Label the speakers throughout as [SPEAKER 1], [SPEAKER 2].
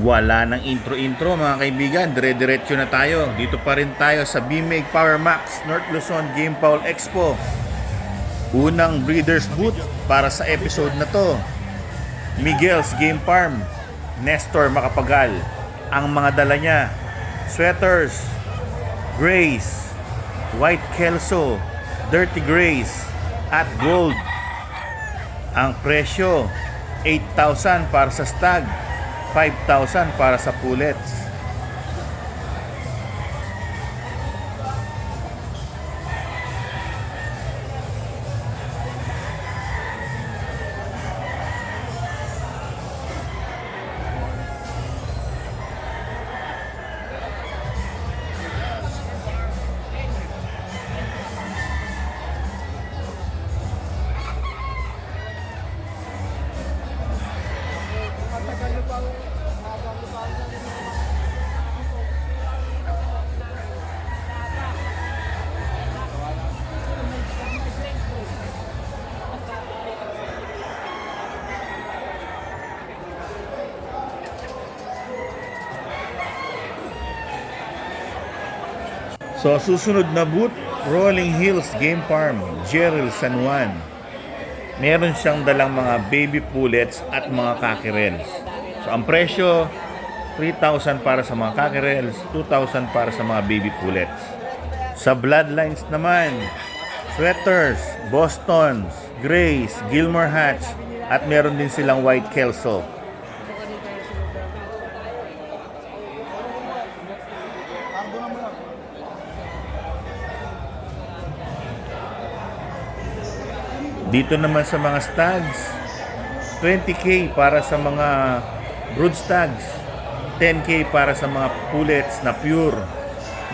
[SPEAKER 1] Wala nang intro-intro mga kaibigan, dire-diretso na tayo. Dito pa rin tayo sa BMAG Power Max North Luzon Game Foul Expo. Unang breeders booth para sa episode na to. Miguel's Game Farm, Nestor Macapagal. Ang mga dala niya, sweaters, Grace, White Kelso, Dirty Grace, at Gold. Ang presyo, 8,000 para sa stag, 5,000 para sa pullets. So susunod na boot, Rolling Hills Game Farm, Jeril San Juan. Meron siyang dalang mga baby pullets at mga kakirels. So ang presyo, 3,000 para sa mga kakirels, 2,000 para sa mga baby pullets. Sa bloodlines naman, sweaters, Bostons, Grays, Gilmore Hatch, at meron din silang white Kelso. Dito naman sa mga stags, 20k para sa mga brood stags, 10k para sa mga pullets na pure.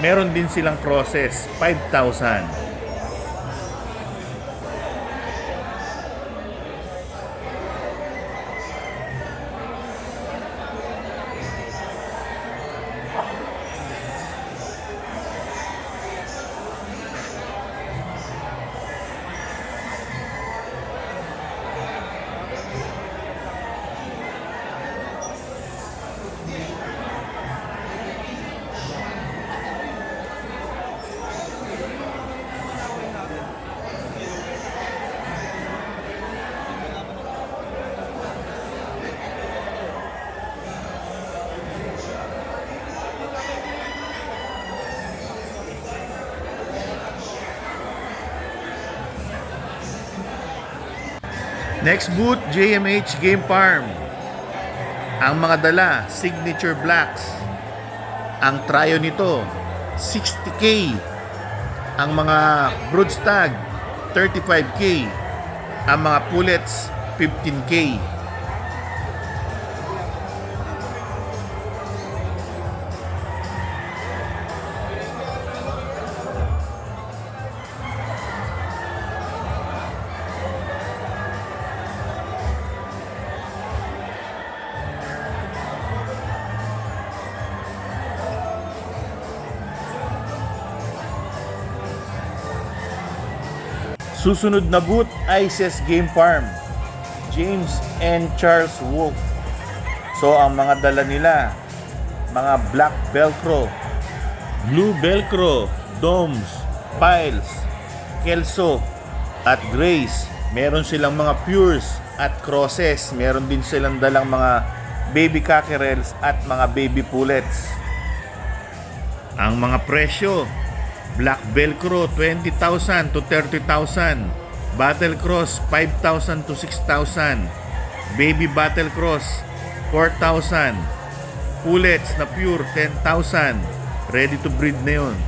[SPEAKER 1] Meron din silang crosses, 5,000. Next boot, JMH Game Farm. Ang mga dala, Signature Blacks. Ang tryo nito, 60k. Ang mga Broodstag, 35k. Ang mga pullets, 15k. Susunod na boot, ISIS Game Farm. James and Charles Wolf. So ang mga dala nila, mga black velcro, blue velcro, domes, piles, kelso, at grays. Meron silang mga pures at crosses. Meron din silang dalang mga baby cockerels at mga baby pullets. Ang mga presyo, Black Velcro 20,000 to 30,000. Battle Cross 5,000 to 6,000. Baby Battle Cross 4,000. Pullets na pure 10,000. Ready to breed na yun.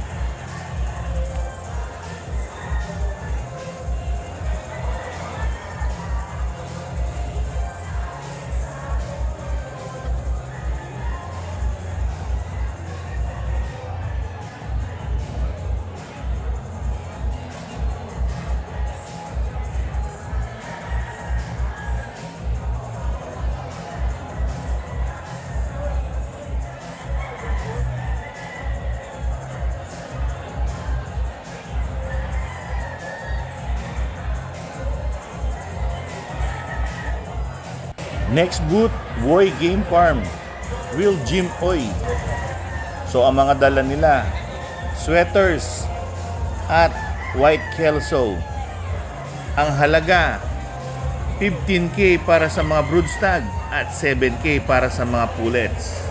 [SPEAKER 1] Next boot, Boy Game Farm. Will Jim Oy. So ang mga dala nila, sweaters at white kelso. Ang halaga, 15k para sa mga broodstag at 7k para sa mga pullets.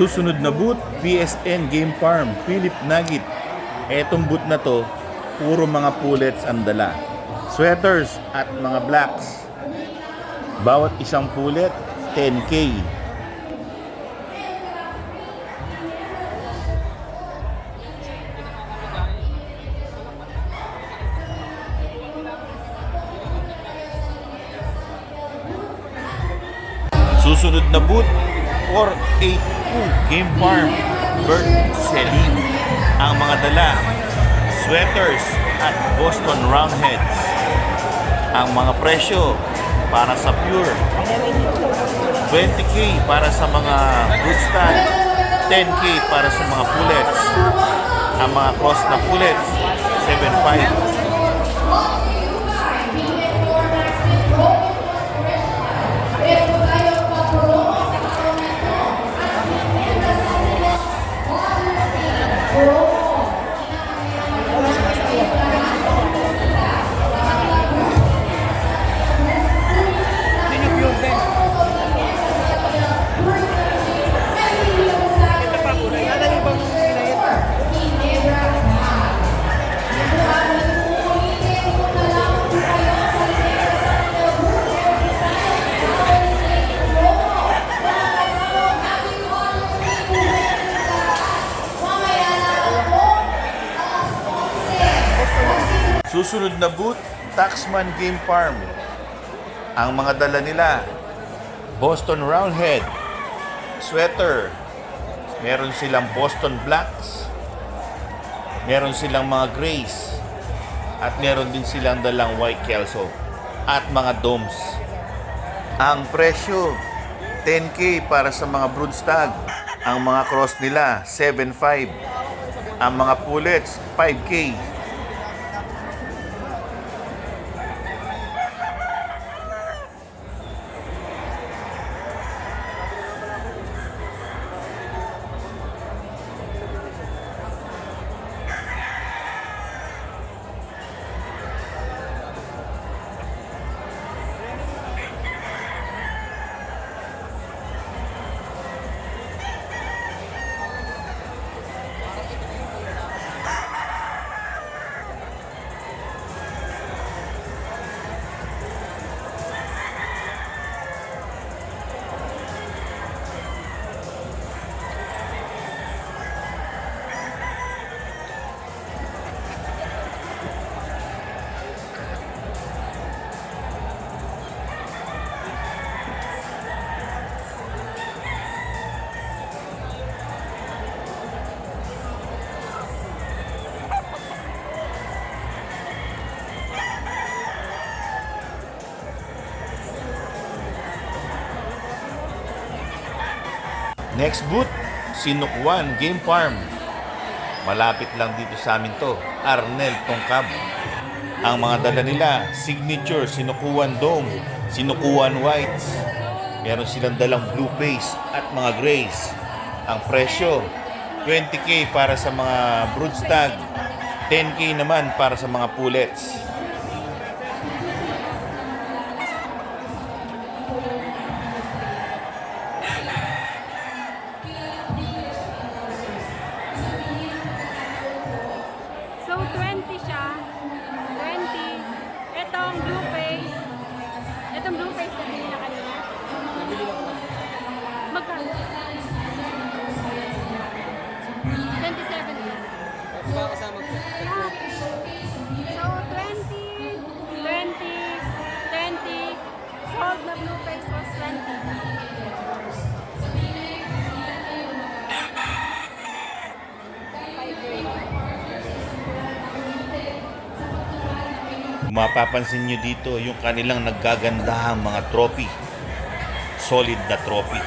[SPEAKER 1] Susunod na boot, PSN Game Farm, Philip Nugget. Etong boot na to, puro mga pullets ang dala. Sweaters at mga blacks. Bawat isang pullet, 10k. Susunod na boot, 482 Game Farm, Bert Selim. Ang mga dala, sweaters at Boston Roundheads. Ang mga presyo para sa Pure, 20k para sa mga broodstag, 10k para sa mga pullets. Ang mga cross na pullets, 7.5.
[SPEAKER 2] Yun
[SPEAKER 1] Susunod na boot, Taxman Game Farm. Ang mga dala nila, Boston Roundhead, sweater, meron silang Boston Blacks, meron silang mga grays, at meron din silang dalang white kelso at mga domes. Ang presyo, 10k para sa mga broodstag. Ang mga cross nila, 7.5. Ang mga pullets, 5k. Next boot, Sinukwan Game Farm. Malapit lang dito sa amin to, Arnel Tongkab. Ang mga dala nila, Signature, Sinukuan Dome, Sinukuan Whites. Meron silang dalang blue face at mga grays. Ang presyo, 20k para sa mga broodstag, 10k naman para sa mga pullets.
[SPEAKER 3] itong blue face. Itong blue face na binili na kanina. Nabili. Magkano?
[SPEAKER 1] Mapapansin nyo dito yung kanilang naggagandahang mga trophy. Solid na trophy.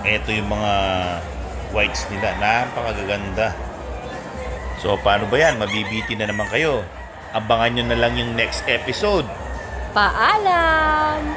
[SPEAKER 1] Ito yung mga whites nila. Napakagaganda. So, paano ba yan? Mabibiti na naman kayo. Abangan nyo na lang yung next episode.
[SPEAKER 3] Paalam!